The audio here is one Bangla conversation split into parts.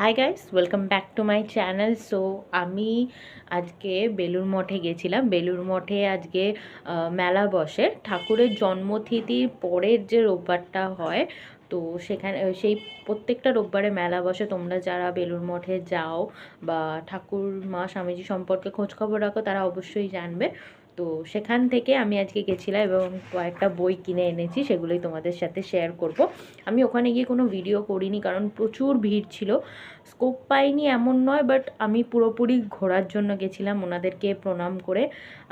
Hi guys welcome back to my channel so আমি আজকে বেলুর মঠে গেছিলাম। বেলুর মঠে আজকে মেলা বসে। ঠাকুরের জন্মতিথির পরের যে রোববারটা হয়, তো সেখানে সেই প্রত্যেকটা রোববারে মেলা বসে। তোমরা যারা বেলুর মঠে যাও বা ঠাকুর মা স্বামীজি সম্পর্কে খোঁজখবর রাখো, তারা অবশ্যই জানবে। তো সেখান থেকে আমি আজকে গেছিলাম এবং কয়েকটা বই কিনে এনেছি, সেগুলোই তোমাদের সাথে শেয়ার করব। আমি ওখানে গিয়ে কোনো ভিডিও করিনি কারণ প্রচুর ভিড় ছিল। স্কোপ পাইনি এমন নয় বাট আমি পুরোপুরি ঘোরার জন্য গেছিলাম ওনাদেরকে প্রণাম করে।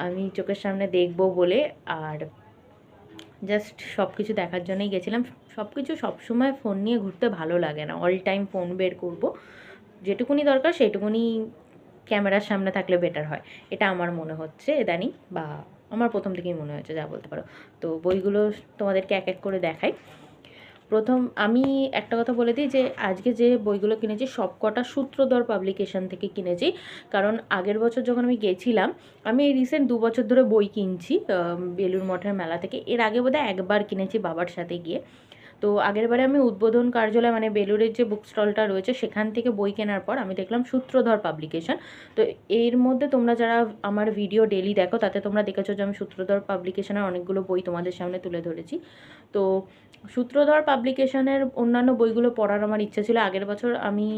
আমি চোখের সামনে দেখব বলে আর জাস্ট সব কিছু দেখার জন্যই গেছিলাম। সব কিছু সবসময় ফোন নিয়ে ঘুরতে ভালো লাগে না। অল টাইম ফোন বের করব। যেটুকুনি দরকার সেটুকুনি ক্যামেরার সামনে থাকলে বেটার হয়। এটা আমার মনে হচ্ছে ইদানিং বা আমার প্রথম থেকেই মনে হয়েছে, যা বলতে পারো। তো বইগুলো তোমাদেরকে এক এক করে দেখাই। প্রথম আমি একটা কথা বলে দিই যে, আজকে যে বইগুলো কিনেছি, সবকটা সূত্রধর পাবলিকেশন থেকে কিনেছি। কারণ আগের বছর যখন আমি গেছিলাম, আমি এই রিসেন্ট দু বছর ধরে বই কিনছি বেলুর মঠের মেলা থেকে। এর আগে বোধহয় একবার কিনেছি বাবার সাথে গিয়ে। তো আগেরবারে আমি উদ্বোধন কার্যালয় মানে বেলুরের যে বুক স্টলটা রয়েছে, সেখান থেকে বই কেনার পর আমি দেখলাম সূত্রধর পাবলিকেশন তো এর মধ্যে তোমরা যারা আমার ভিডিও ডেলি দেখো, তাতে তোমরা দেখেছ যে আমি সূত্রধর পাবলিকেশনের অনেকগুলো বই তোমাদের সামনে তুলে ধরেছি। তো সূত্রধর পাবলিকেশনের অন্যান্য বইগুলো পড়ার আমার ইচ্ছা ছিল। আগের বছর আমি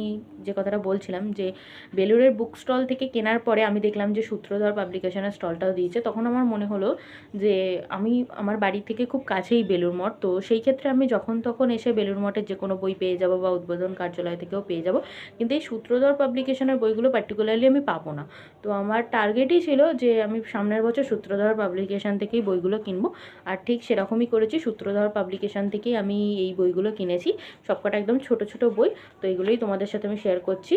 যে কথাটা বলছিলাম যে বেলুরের বুক স্টল থেকে কেনার পরে আমি দেখলাম যে সূত্রধর পাবলিকেশনের স্টলটাও দিয়েছে। তখন আমার মনে হলো যে, আমি আমার বাড়ি থেকে খুব কাছেই বেলুর মঠ, তো সেই ক্ষেত্রে আমি যখন তখন এসে বেলুর মঠের যে কোনো বই পেয়ে যাব বা উদ্বোধন কার্যালয় থেকেও পেয়ে যাব। কিন্তু এই সূত্রধর পাবলিকেশনের বইগুলো পার্টিকুলারলি আমি পাবো না। তো আমার টার্গেটই ছিল যে আমি সামনের বছর সূত্রধর পাবলিকেশন থেকেই বইগুলো কিনবো। আর ঠিক সেরকমই করেছি, সূত্রধর পাবলিকেশন থেকেই আমি এই বইগুলো কিনেছি। সবকটা একদম ছোট ছোট বই। তো এগুলোই তোমাদের সাথে আমি শেয়ার করছি।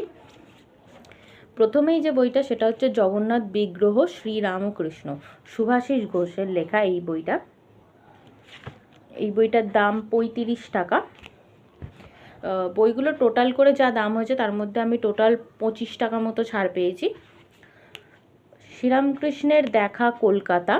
প্রথমেই যে বইটা সেটা হচ্ছে জগন্নাথ বিগ্রহ শ্রীরামকৃষ্ণ সুভাষিস ঘোষের লেখা এই বইটা। এই বইটার দাম পঁয়ত্রিশ টাকা। বইগুলো টোটাল করে যা দাম হয়েছে তার মধ্যে আমি টোটাল পঁচিশ টাকা মতো ছাড় পেয়েছি। শ্রীরামকৃষ্ণের দেখা কলকাতা।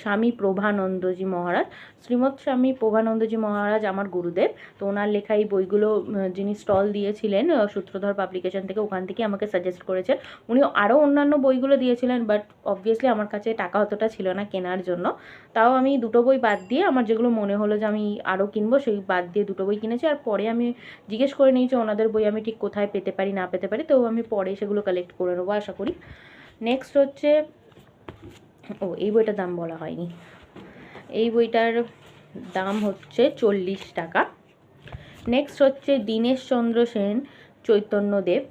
স্বামী প্রভানন্দজি মহারাজ। শ্রীমৎ স্বামী প্রভানন্দজি মহারাজ আমার গুরুদেব। তো ওনার লেখা এই বইগুলো যিনি স্টল দিয়েছিলেন সূত্রধর পাবলিকেশন থেকে ওখান থেকে আমাকে সাজেস্ট করেছেন। উনি আরও অন্যান্য বইগুলো দিয়েছিলেন বাট অবভিয়াসলি আমার কাছে টাকা অতটা ছিল না কেনার জন্য। তাও আমি দুটো বই বাদ দিয়ে আমার যেগুলো মনে হলো যে আমি আরও কিনবো, সেই বাদ দিয়ে দুটো বই কিনেছি। আর পরে আমি জিজ্ঞেস করে নিয়েছি ওনাদের বই আমি ঠিক কোথায় পেতে পারি, না পেতে পারি। তো আমি পরে সেগুলো কালেক্ট করে নেব, আশা করি। নেক্সট হচ্ছে ও, এই বইটার দাম বলা হয়নি। এই বইটার দাম হচ্ছে চল্লিশ টাকা। নেক্সট হচ্ছে দীনেশ চন্দ্র সেন, চৈতন্যদেব।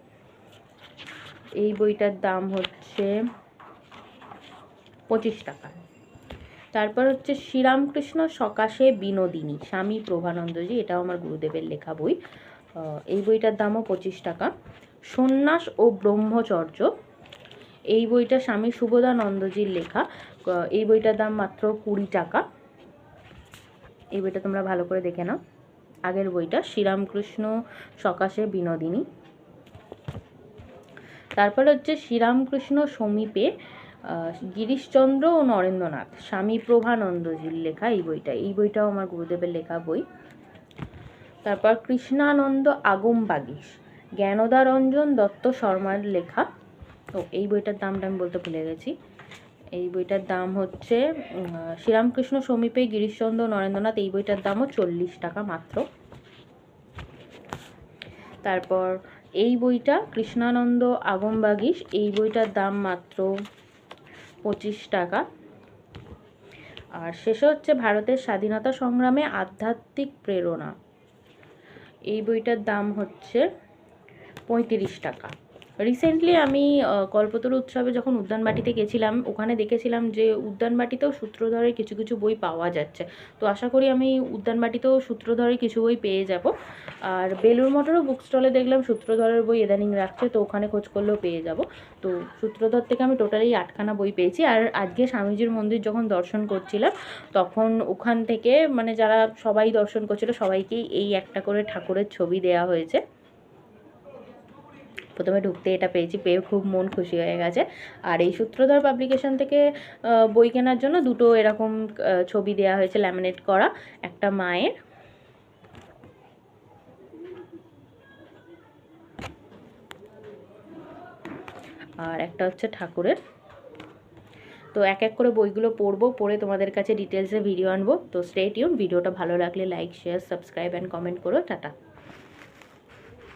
এই বইটার দাম হচ্ছে পঁচিশ টাকা। তারপর হচ্ছে শ্রীরামকৃষ্ণ সকাশে বিনোদিনী, স্বামী প্রভানন্দজি, এটাও আমার গুরুদেবের লেখা বই। এই বইটার দামও পঁচিশ টাকা। সন্ন্যাস ও ব্রহ্মচর্য এই বইটা স্বামী সুবোধানন্দজির লেখা। এই বইটার দাম মাত্র কুড়ি টাকা। এই বইটা তোমরা ভালো করে দেখে নাও। আগের বইটা, শ্রীরামকৃষ্ণ সকাশে বিনোদিনী। তারপর হচ্ছে শ্রীরামকৃষ্ণ সমীপে গিরিশচন্দ্র ও নরেন্দ্রনাথ, স্বামী প্রভানন্দজির লেখা এই বইটা। এই বইটাও আমার গুরুদেবের লেখা বই। তারপর কৃষ্ণানন্দ আগম বাগিস জ্ঞানদারঞ্জন দত্ত শর্মার লেখা। ও এই বইটার দামটা আমি বলতে ভুলে গেছি। এই বইটার দাম হচ্ছে শ্রীরামকৃষ্ণ সমীপে গিরিশচন্দ্র নরেন্দ্রনাথ, এই বইটার দামও চল্লিশ টাকা মাত্র। তারপর এই বইটা কৃষ্ণানন্দ আগমবাগিস এই বইটার দাম মাত্র পঁচিশ টাকা। আর শেষে হচ্ছে ভারতের স্বাধীনতা সংগ্রামে আধ্যাত্মিক প্রেরণা। এই বইটার দাম হচ্ছে পঁয়ত্রিশ টাকা। রিসেন্টলি আমি কল্পতরু উৎসবে যখন উদ্যানবাটিতে গেছিলাম, ওখানে দেখেছিলাম যে উদ্যানবাটিতেও সূত্রধরের কিছু কিছু বই পাওয়া যাচ্ছে। তো আশা করি আমি উদ্যানবাটিতেও সূত্রধরের কিছু বই পেয়ে যাব। আর বেলুর মঠেরও বুক স্টলে দেখলাম সূত্রধরের বই ইদানিং রাখছে, তো ওখানে খোঁজ করলেও পেয়ে যাব। তো সূত্রধর থেকে আমি টোটালি আটখানা বই পেয়েছি। আর আজকে স্বামীজির মন্দির যখন দর্শন করছিলাম, তখন ওখান থেকে মানে যারা সবাই দর্শন করছিল, সবাইকেই এই একটা করে ঠাকুরের ছবি দেওয়া হয়েছে। প্রথমে ঢুকতে এটা পেয়েছি, পেয়ে খুব মন খুশি হয়ে গেছে। আর এই সূত্রধর পাবলিকেশন থেকে বই কেনার জন্য দুটো এরকম ছবি দেওয়া হয়েছে ল্যামিনেট করা, একটা মায়ের। আর একটা হচ্ছে ঠাকুরের। তো এক এক করে বইগুলো পড়ব, পড়ে তোমাদের কাছে ডিটেলসে ভিডিও আনব। তো স্টে টিউন ভিডিওটা ভালো লাগলে like share subscribe and comment করো। টাটা।